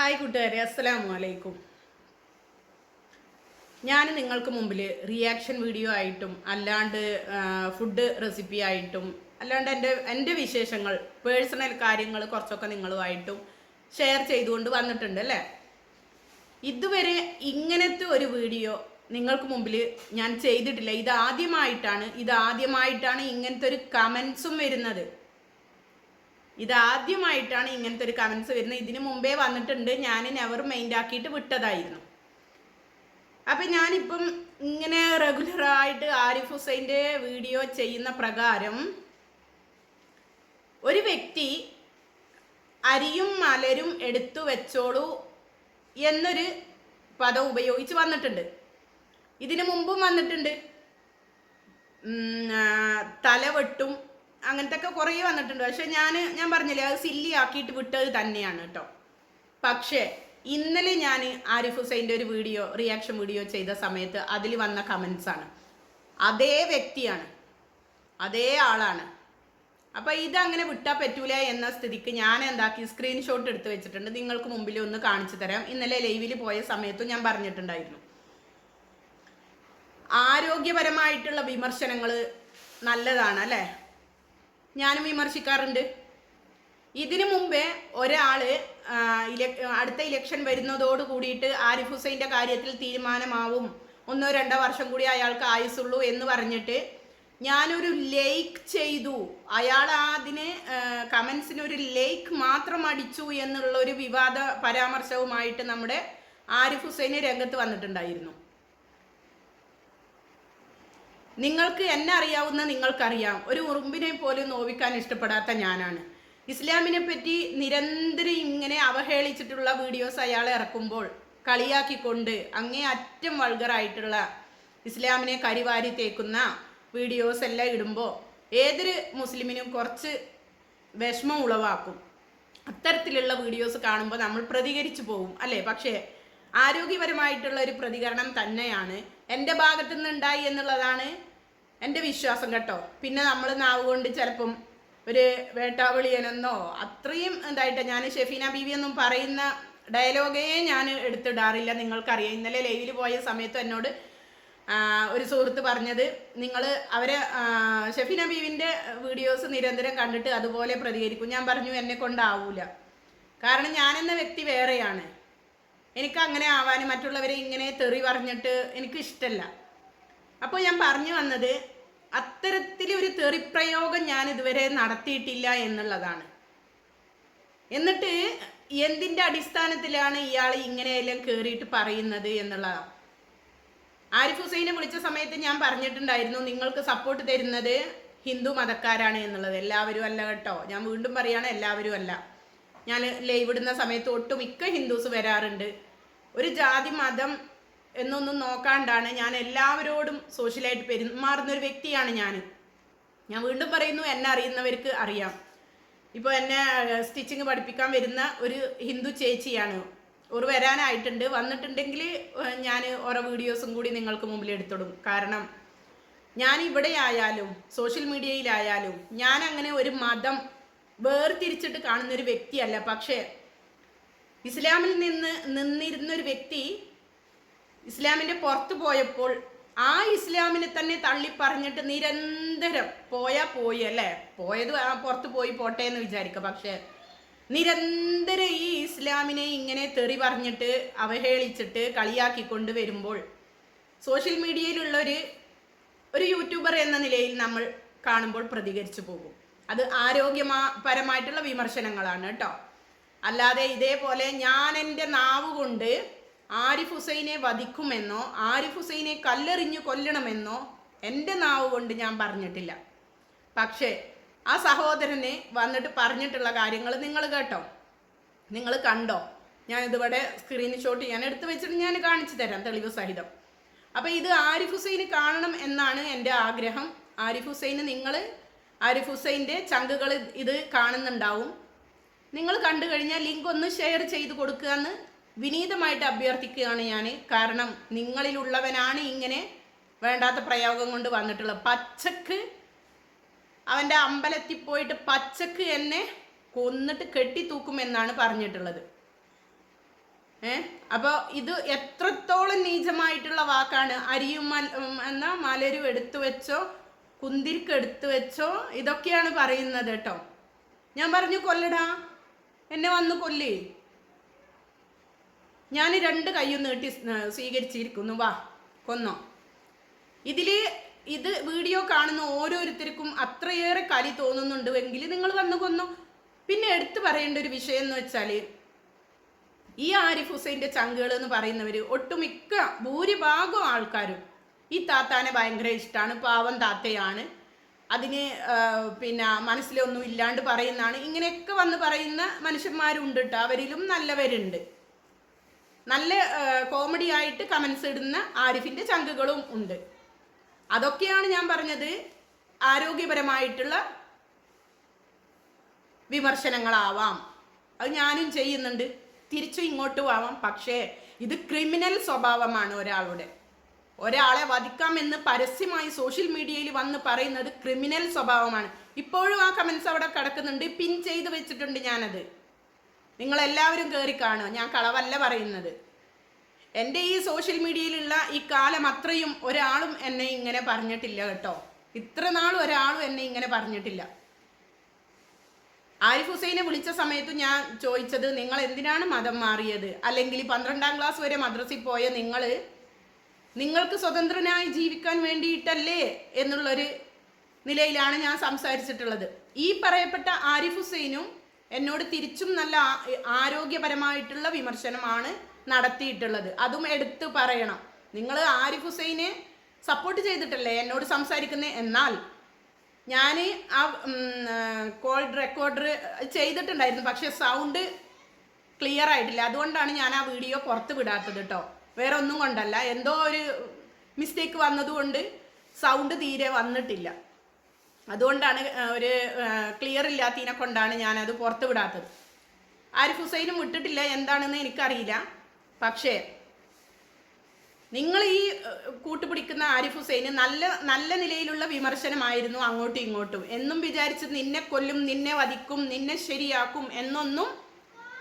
Hi കൂട്ടുകാരെ അസ്സലാമു അലൈക്കും. ഞാൻ നിങ്ങൾക്ക് മുമ്പിൽ റിയാക്ഷൻ വീഡിയോ ആയിട്ടും അല്ലാണ്ട് ഫുഡ് റെസിപ്പി ആയിട്ടും അല്ലാണ്ട് എന്റെ എന്റെ വിശേഷങ്ങൾ പേഴ്സണൽ കാര്യങ്ങൾ കുറച്ചൊക്കെ നിങ്ങളുമായിട്ടും ഷെയർ ചെയ്തുകൊണ്ട് വന്നിട്ടുണ്ട് അല്ലേ? ഇതുവരെ ഇങ്ങനത്തെ ഒരു വീഡിയോ നിങ്ങൾക്ക് മുമ്പിൽ ഞാൻ ചെയ്തിട്ടില്ല. ഇത് ആദ്യമായിട്ടാണ് ഇത് ആദ്യമായിട്ടാണ് ഇങ്ങനത്തെ ഒരു കമൻസും വരുന്നത്. ഇത് ആദ്യമായിട്ടാണ് ഇങ്ങനത്തെ ഒരു കമൻസ് വരുന്നത്. ഇതിന് മുമ്പേ വന്നിട്ടുണ്ട്. ഞാൻ നെവർ മൈൻഡ് ആക്കിയിട്ട് വിട്ടതായിരുന്നു. അപ്പം ഞാനിപ്പം ഇങ്ങനെ റെഗുലറായിട്ട് ആരിഫ് ഹുസൈന്റെ വീഡിയോ ചെയ്യുന്ന പ്രകാരം ഒരു വ്യക്തി അരിയും മലരും എടുത്തു വെച്ചോളൂ എന്നൊരു പദം ഉപയോഗിച്ച് വന്നിട്ടുണ്ട്. ഇതിനു മുമ്പും വന്നിട്ടുണ്ട്. തലവെട്ടും അങ്ങനത്തെ ഒക്കെ കുറേ വന്നിട്ടുണ്ട്. പക്ഷെ ഞാൻ ഞാൻ പറഞ്ഞില്ലേ അത് സില്ലി ആക്കിയിട്ട് വിട്ടത് തന്നെയാണ് കേട്ടോ പക്ഷേ ഇന്നലെ ഞാൻ ആരിഫ് ഹുസൈന്റെ ഒരു വീഡിയോ റിയാക്ഷൻ വീഡിയോ ചെയ്ത സമയത്ത് അതിൽ വന്ന കമൻസാണ് അതേ വ്യക്തിയാണ്. അതേ ആളാണ്. അപ്പോൾ ഇതങ്ങനെ വിട്ടാൽ പറ്റൂല എന്ന സ്ഥിതിക്ക് ഞാൻ എന്താക്കി സ്ക്രീൻഷോട്ട് എടുത്ത് വെച്ചിട്ടുണ്ട്. നിങ്ങൾക്ക് മുമ്പിൽ ഒന്ന് കാണിച്ചു തരാം. ഇന്നലെ ലൈവിൽ പോയ സമയത്തും ഞാൻ പറഞ്ഞിട്ടുണ്ടായിരുന്നു. ആരോഗ്യപരമായിട്ടുള്ള വിമർശനങ്ങൾ നല്ലതാണ് അല്ലേ? ഞാനും വിമർശിക്കാറുണ്ട്. ഇതിനു മുമ്പേ ഒരാൾ അടുത്ത ഇലക്ഷൻ വരുന്നതോട് കൂടിയിട്ട് ആരിഫ് ഹുസൈന്റെ കാര്യത്തിൽ തീരുമാനമാവും. ഒന്നോ രണ്ടോ വർഷം കൂടി അയാൾക്ക് ആയുസുള്ളൂ എന്ന് പറഞ്ഞിട്ട് ഞാനൊരു ലൈക്ക് ചെയ്തു. അയാൾ അതിന് കമൻസിന് ഒരു ലൈക്ക് മാത്രം അടിച്ചു എന്നുള്ള ഒരു വിവാദ പരാമർശവുമായിട്ട് നമ്മുടെ ആരിഫ് ഹുസൈന് രംഗത്ത് വന്നിട്ടുണ്ടായിരുന്നു. നിങ്ങൾക്ക് എന്നെ അറിയാവുന്ന നിങ്ങൾക്കറിയാം. ഒരു ഉറുമ്പിനെ പോലും നോവിക്കാൻ ഇഷ്ടപ്പെടാത്ത ഞാനാണ്. ഇസ്ലാമിനെ പറ്റി നിരന്തരം ഇങ്ങനെ അവഹേളിച്ചിട്ടുള്ള വീഡിയോസ് അയാൾ ഇറക്കുമ്പോൾ കളിയാക്കിക്കൊണ്ട് അങ്ങേ അറ്റം വൾഗറായിട്ടുള്ള ഇസ്ലാമിനെ കരിവാരി തേക്കുന്ന വീഡിയോസ് എല്ലാം ഇടുമ്പോൾ ഏതൊരു മുസ്ലിമിനും കുറച്ച് വിഷമം ഉളവാക്കും. അത്തരത്തിലുള്ള വീഡിയോസ് കാണുമ്പോൾ നമ്മൾ പ്രതികരിച്ചു പോകും അല്ലേ? പക്ഷേ ആരോഗ്യപരമായിട്ടുള്ള ഒരു പ്രതികരണം തന്നെയാണ്. എന്റെ ഭാഗത്തുനിന്ന് നിന്നുണ്ടായി എന്നുള്ളതാണ് എന്റെ വിശ്വാസം കേട്ടോ. പിന്നെ നമ്മൾ നാവ് കൊണ്ട് ചിലപ്പം ഒരു വേട്ടാവിളിയനെന്നോ അത്രയും എന്തായിട്ട് ഞാൻ ഷെഫീന ബീവി എന്നും പറയുന്ന ഡയലോഗേ ഞാൻ എടുത്തിടാറില്ല. നിങ്ങൾക്കറിയാം. ഇന്നലെ ലൈവിൽ പോയ സമയത്ത് എന്നോട് ഒരു സുഹൃത്ത് പറഞ്ഞത് നിങ്ങൾ അവരെ ഷെഫീന ബീവിന്റെ വീഡിയോസ് നിരന്തരം കണ്ടിട്ട് അതുപോലെ പ്രതികരിക്കും. ഞാൻ പറഞ്ഞു എന്നെ കൊണ്ടാവൂല. കാരണം ഞാനെന്ന വ്യക്തി വേറെയാണ്. എനിക്ക് അങ്ങനെ ആവാനും മറ്റുള്ളവരെ ഇങ്ങനെ തെറി പറഞ്ഞിട്ട് എനിക്ക് ഇഷ്ടമല്ല അപ്പോൾ ഞാൻ പറഞ്ഞു വന്നത് അത്തരത്തിലൊരു തെറിപ്രയോഗം ഞാൻ ഇതുവരെ നടത്തിയിട്ടില്ല എന്നുള്ളതാണ്. എന്നിട്ട് എന്തിന്റെ അടിസ്ഥാനത്തിലാണ് ഇയാൾ ഇങ്ങനെയെല്ലാം കയറിയിട്ട് പറയുന്നത് എന്നുള്ളതാണ് ആരിഫ് ഹുസൈനെ വിളിച്ച സമയത്ത് ഞാൻ പറഞ്ഞിട്ടുണ്ടായിരുന്നു നിങ്ങൾക്ക് സപ്പോർട്ട് തരുന്നത് ഹിന്ദു മതക്കാരാണ് എന്നുള്ളത്. എല്ലാവരും അല്ല കേട്ടോ. ഞാൻ വീണ്ടും പറയാണ് എല്ലാവരും അല്ല. ഞാൻ ലൈവ് ഇടുന്ന സമയത്ത് ഒട്ടുമിക്ക ഹിന്ദുസ് വരാറുണ്ട്. ഒരു ജാതി മതം എന്നൊന്നും നോക്കാണ്ടാണ് ഞാൻ എല്ലാവരോടും സോഷ്യലായിട്ട് പെരുമാറുന്ന ഒരു വ്യക്തിയാണ് ഞാൻ. ഞാൻ വീണ്ടും പറയുന്നു എന്നെ അറിയുന്നവർക്ക് അറിയാം. ഇപ്പോൾ എന്നെ സ്റ്റിച്ചിങ് പഠിപ്പിക്കാൻ വരുന്ന ഒരു ഹിന്ദു ചേച്ചിയാണ്. ഒരു വരാനായിട്ടുണ്ട്. വന്നിട്ടുണ്ടെങ്കിൽ ഞാൻ ഓരോ വീഡിയോസും കൂടി നിങ്ങൾക്ക് മുമ്പിൽ എടുത്തിടും. കാരണം ഞാൻ ഇവിടെ ആയാലും സോഷ്യൽ മീഡിയയിലായാലും ഞാൻ അങ്ങനെ ഒരു മതം വേർതിരിച്ചിട്ട് കാണുന്നൊരു വ്യക്തിയല്ല. പക്ഷേ ഇസ്ലാമിൽ നിന്ന് നിന്നിരുന്നൊരു വ്യക്തി ഇസ്ലാമിന്റെ പുറത്ത് പോയപ്പോൾ ആ ഇസ്ലാമിനെ തന്നെ തള്ളി പറഞ്ഞിട്ട് നിരന്തരം പോയാൽ പോയി അല്ലേ? പോയത് പുറത്ത് പോയി പോട്ടെ എന്ന് വിചാരിക്കുക പക്ഷേ നിരന്തരം ഈ ഇസ്ലാമിനെ ഇങ്ങനെ തെറി പറഞ്ഞിട്ട് അവഹേളിച്ചിട്ട് കളിയാക്കിക്കൊണ്ട് വരുമ്പോൾ സോഷ്യൽ മീഡിയയിലുള്ളൊരു ഒരു യൂട്യൂബർ എന്ന നിലയിൽ നമ്മൾ കാണുമ്പോൾ പ്രതികരിച്ചു പോകും. അത് ആരോഗ്യമാ പരമായിട്ടുള്ള വിമർശനങ്ങളാണ് കേട്ടോ. അല്ലാതെ ഇതേപോലെ ഞാൻ എന്റെ നാവ് കൊണ്ട് ആരിഫ് ഹുസൈനെ വധിക്കുമെന്നോ ആരിഫ് ഹുസൈനെ കല്ലെറിഞ്ഞു കൊല്ലണമെന്നോ എന്റെ നാവ് കൊണ്ട് ഞാൻ പറഞ്ഞിട്ടില്ല. പക്ഷേ ആ സഹോദരനെ വന്നിട്ട് പറഞ്ഞിട്ടുള്ള കാര്യങ്ങൾ നിങ്ങൾ കേട്ടോ. നിങ്ങൾ കണ്ടോ? ഞാൻ ഇതിവിടെ സ്ക്രീൻഷോട്ട് ഞാൻ എടുത്തു വെച്ചിട്ട് ഞാൻ കാണിച്ചു തരാം തെളിവ് സഹിതം. അപ്പോൾ ഇത് ആരിഫ് ഹുസൈന് കാണണം എന്നാണ് എന്റെ ആഗ്രഹം. ആരിഫ് ഹുസൈന് നിങ്ങൾ ആരിഫ് ഹുസൈന്റെ ചങ്കുകൾ ഇത് കാണുന്നുണ്ടാവും. നിങ്ങൾ കണ്ടു കഴിഞ്ഞാൽ ലിങ്ക് ഒന്ന് ഷെയർ ചെയ്ത് കൊടുക്കുക എന്ന് വിനീതമായിട്ട് അഭ്യർത്ഥിക്കുകയാണ് ഞാൻ കാരണം നിങ്ങളിലുള്ളവനാണ് ഇങ്ങനെ വേണ്ടാത്ത പ്രയോഗം കൊണ്ട് വന്നിട്ടുള്ളത്. പച്ചക്ക് അവന്റെ അമ്പലത്തിൽ പോയിട്ട് പച്ചക്ക് എന്നെ കൊന്നിട്ട് കെട്ടി തൂക്കുമെന്നാണ് പറഞ്ഞിട്ടുള്ളത്. ഏ? അപ്പോൾ ഇത് എത്രത്തോളം നീചമായിട്ടുള്ള വാക്കാണ്. അരിയും മൽ എന്നാ മലരും എടുത്തു വെച്ചോ കുന്തിരിക്ക് എടുത്തു വെച്ചോ ഇതൊക്കെയാണ് പറയുന്നത് കേട്ടോ. ഞാൻ പറഞ്ഞു കൊല്ലടാ. എന്നെ വന്ന് കൊല്ലേ. ഞാൻ രണ്ട് കൈയും നീട്ടി സ്വീകരിച്ചിരിക്കുന്നു. വാ കൊന്നോ. ഇതിൽ ഇത് വീഡിയോ കാണുന്ന ഓരോരുത്തർക്കും അത്രയേറെ കലി തോന്നുന്നുണ്ട് എങ്കിൽ നിങ്ങൾ വന്നു കൊന്നു. പിന്നെ എടുത്തു പറയേണ്ട ഒരു വിഷയം എന്ന് വെച്ചാൽ ഈ ആരിഫ് ഹുസൈന്റെ ചങ്കുകൾ എന്ന് പറയുന്നവർ ഒട്ടുമിക്ക ഭൂരിഭാഗം ആൾക്കാരും ഈ താത്താനെ ഭയങ്കര ഇഷ്ടമാണ് പാവം താത്തയാണ്. അതിന് പിന്നെ മനസ്സിലൊന്നും ഇല്ലാണ്ട് പറയുന്നതാണ്. ഇങ്ങനെയൊക്കെ വന്ന് പറയുന്ന മനുഷ്യന്മാരുണ്ട് കേട്ടോ അവരിലും നല്ലവരുണ്ട്. നല്ല കോമഡി ആയിട്ട് കമൻസ് ഇടുന്ന ആരിഫിന്റെ ചങ്കുകളും ഉണ്ട്. അതൊക്കെയാണ് ഞാൻ പറഞ്ഞത്. ആരോഗ്യപരമായിട്ടുള്ള വിമർശനങ്ങളാവാം. അത് ഞാനും ചെയ്യുന്നുണ്ട്. തിരിച്ചു ഇങ്ങോട്ടും ആവാം. പക്ഷേ ഇത് ക്രിമിനൽ സ്വഭാവമാണ് ഒരാളുടെ. ഒരാളെ വധിക്കാമെന്ന് പരസ്യമായി സോഷ്യൽ മീഡിയയിൽ വന്ന് പറയുന്നത് ക്രിമിനൽ സ്വഭാവമാണ്. ഇപ്പോഴും ആ കമൻസ് അവിടെ കിടക്കുന്നുണ്ട്. പിൻ ചെയ്ത് വെച്ചിട്ടുണ്ട് ഞാനത്. നിങ്ങളെല്ലാവരും കയറി കാണുക. ഞാൻ കളവല്ല പറയുന്നത്. എന്റെ ഈ സോഷ്യൽ മീഡിയയിലുള്ള ഈ കാലം അത്രയും ഒരാളും എന്നെ ഇങ്ങനെ പറഞ്ഞിട്ടില്ല കേട്ടോ. ഇത്ര നാളും ഒരാളും എന്നെ ഇങ്ങനെ പറഞ്ഞിട്ടില്ല. ആരിഫ് ഹുസൈനെ വിളിച്ച സമയത്ത് ഞാൻ ചോദിച്ചത് നിങ്ങൾ എന്തിനാണ് മതം മാറിയത്? അല്ലെങ്കിൽ പന്ത്രണ്ടാം ക്ലാസ് വരെ മദ്രസിൽ പോയ നിങ്ങൾ നിങ്ങൾക്ക് സ്വതന്ത്രനായി ജീവിക്കാൻ വേണ്ടിയിട്ടല്ലേ? എന്നുള്ളൊരു നിലയിലാണ് ഞാൻ സംസാരിച്ചിട്ടുള്ളത്. ഈ പറയപ്പെട്ട ആരിഫ് ഹുസൈനും എന്നോട് തിരിച്ചും നല്ല ആരോഗ്യപരമായിട്ടുള്ള വിമർശനമാണ് നടത്തിയിട്ടുള്ളത്. അതും എടുത്തു പറയണം. നിങ്ങൾ ആരിഫ് ഹുസൈനെ സപ്പോർട്ട് ചെയ്തിട്ടല്ലേ എന്നോട് സംസാരിക്കുന്നത് എന്നാൽ ഞാൻ ആ കോൾ റെക്കോർഡർ ചെയ്തിട്ടുണ്ടായിരുന്നു. പക്ഷെ സൗണ്ട് ക്ലിയർ ആയിട്ടില്ല. അതുകൊണ്ടാണ് ഞാൻ ആ വീഡിയോ പുറത്ത് വിടാത്തത് കേട്ടോ വേറെ ഒന്നും കൊണ്ടല്ല. എന്തോ ഒരു മിസ്റ്റേക്ക് വന്നതുകൊണ്ട് സൗണ്ട് തീരെ വന്നിട്ടില്ല. അതുകൊണ്ടാണ് ഒരു ക്ലിയർ ഇല്ലാത്തതിനെ കൊണ്ടാണ് ഞാൻ അത് പുറത്ത് വിടാത്തത്. ആരിഫ് ഹുസൈനും വിട്ടിട്ടില്ല എന്താണെന്ന് എനിക്കറിയില്ല. പക്ഷേ നിങ്ങൾ ഈ കൂട്ടുപിടിക്കുന്ന ആരിഫ് ഹുസൈന് നല്ല നല്ല നിലയിലുള്ള വിമർശനമായിരുന്നു അങ്ങോട്ടും ഇങ്ങോട്ടും. എന്നും വിചാരിച്ച് നിന്നെ കൊല്ലും നിന്നെ വധിക്കും നിന്നെ ശരിയാക്കും എന്നൊന്നും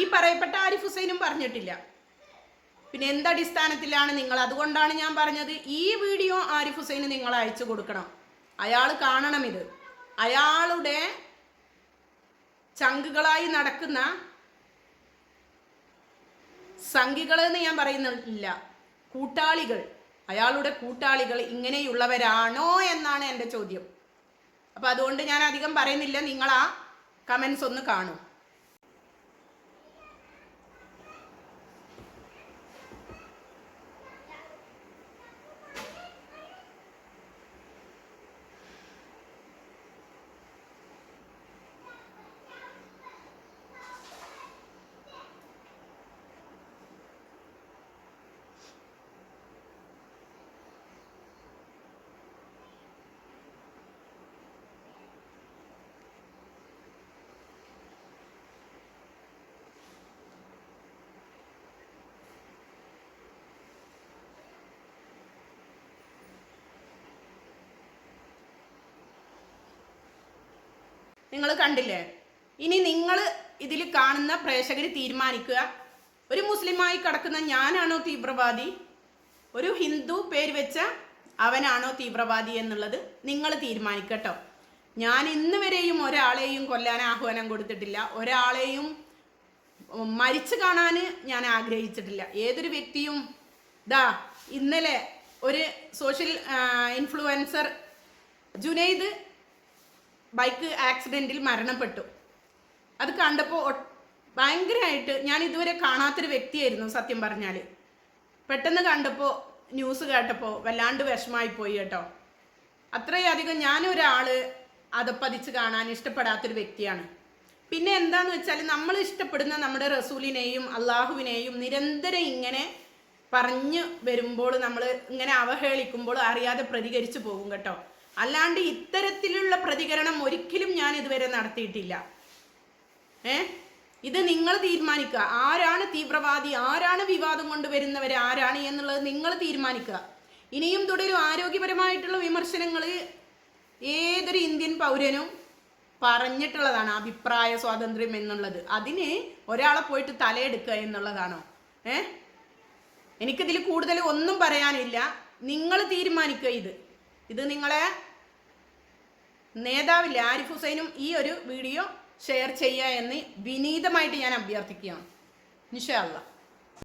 ഈ പറയപ്പെട്ട ആരിഫ് ഹുസൈനും പറഞ്ഞിട്ടില്ല. പിന്നെ എന്തടിസ്ഥാനത്തിലാണ് നിങ്ങൾ? അതുകൊണ്ടാണ് ഞാൻ പറഞ്ഞത് ഈ വീഡിയോ ആരിഫ് ഹുസൈന് നിങ്ങൾ അയച്ചു കൊടുക്കണം. അയാൾ കാണണം ഇത് അയാളുടെ ചങ്കുകളായി നടക്കുന്ന സംഖികൾ എന്ന് ഞാൻ പറയുന്നില്ല. കൂട്ടാളികൾ. അയാളുടെ കൂട്ടാളികൾ ഇങ്ങനെയുള്ളവരാണോ എന്നാണ് എന്റെ ചോദ്യം. അപ്പം അതുകൊണ്ട് ഞാൻ അധികം പറയുന്നില്ല. നിങ്ങൾ ആ കമൻസ് ഒന്ന് കാണും. നിങ്ങൾ കണ്ടില്ലേ? ഇനി നിങ്ങൾ ഇതിൽ കാണുന്ന പ്രേക്ഷകർ തീരുമാനിക്കുക. ഒരു മുസ്ലിമായി കിടക്കുന്ന ഞാനാണോ തീവ്രവാദി? ഒരു ഹിന്ദു പേര് വെച്ച അവനാണോ തീവ്രവാദി എന്നുള്ളത് നിങ്ങൾ തീരുമാനിക്കട്ടോ. ഞാൻ ഇന്ന് വരെയും ഒരാളെയും കൊല്ലാൻ ആഹ്വാനം കൊടുത്തിട്ടില്ല. ഒരാളെയും മരിച്ചു കാണാൻ ഞാൻ ആഗ്രഹിച്ചിട്ടില്ല. ഏതൊരു വ്യക്തിയും ദാ ഇന്നലെ ഒരു സോഷ്യൽ ഇൻഫ്ലുവൻസർ ജുനൈദ് ബൈക്ക് ആക്സിഡന്റിൽ മരണപ്പെട്ടു. അത് കണ്ടപ്പോൾ ഭയങ്കരമായിട്ട് ഞാൻ ഇതുവരെ കാണാത്തൊരു വ്യക്തിയായിരുന്നു സത്യം പറഞ്ഞാൽ പെട്ടെന്ന് കണ്ടപ്പോൾ ന്യൂസ് കേട്ടപ്പോൾ വല്ലാണ്ട് വിഷമായി പോയി കേട്ടോ. അത്രയധികം ഞാനൊരാൾ അതപ്പതിച്ച് കാണാൻ ഇഷ്ടപ്പെടാത്തൊരു വ്യക്തിയാണ്. പിന്നെ എന്താണെന്ന് വെച്ചാൽ നമ്മൾ ഇഷ്ടപ്പെടുന്ന നമ്മുടെ റസൂലിനെയും അള്ളാഹുവിനെയും നിരന്തരം ഇങ്ങനെ പറഞ്ഞു വരുമ്പോൾ നമ്മൾ ഇങ്ങനെ അവഹേളിക്കുമ്പോൾ അറിയാതെ പ്രതികരിച്ചു പോകും കേട്ടോ. അല്ലാണ്ട് ഇത്തരത്തിലുള്ള പ്രതികരണം ഒരിക്കലും ഞാൻ ഇതുവരെ നടത്തിയിട്ടില്ല. ഏ? ഇത് നിങ്ങൾ തീരുമാനിക്കുക. ആരാണ് തീവ്രവാദി? ആരാണ് വിവാദം കൊണ്ടുവരുന്നവർ ആരാണ് എന്നുള്ളത് നിങ്ങൾ തീരുമാനിക്കുക. ഇനിയും തുടരും. ആരോഗ്യപരമായിട്ടുള്ള വിമർശനങ്ങൾ ഏതൊരു ഇന്ത്യൻ പൗരനും പറഞ്ഞിട്ടുള്ളതാണ് അഭിപ്രായ സ്വാതന്ത്ര്യം എന്നുള്ളത്. അതിന് ഒരാളെ പോയിട്ട് തലയെടുക്കുക എന്നുള്ളതാണോ? ഏ? എനിക്കിതിൽ കൂടുതൽ ഒന്നും പറയാനില്ല. നിങ്ങൾ തീരുമാനിക്കുക ഇത്. ഇത് നിങ്ങളെ നേതാവില്ലേ ആരിഫ് ഹുസൈനും ഈ ഒരു വീഡിയോ ഷെയർ ചെയ്യുക എന്ന് വിനീതമായിട്ട് ഞാൻ അഭ്യർത്ഥിക്കുകയാണ്. നിഷ അല്ല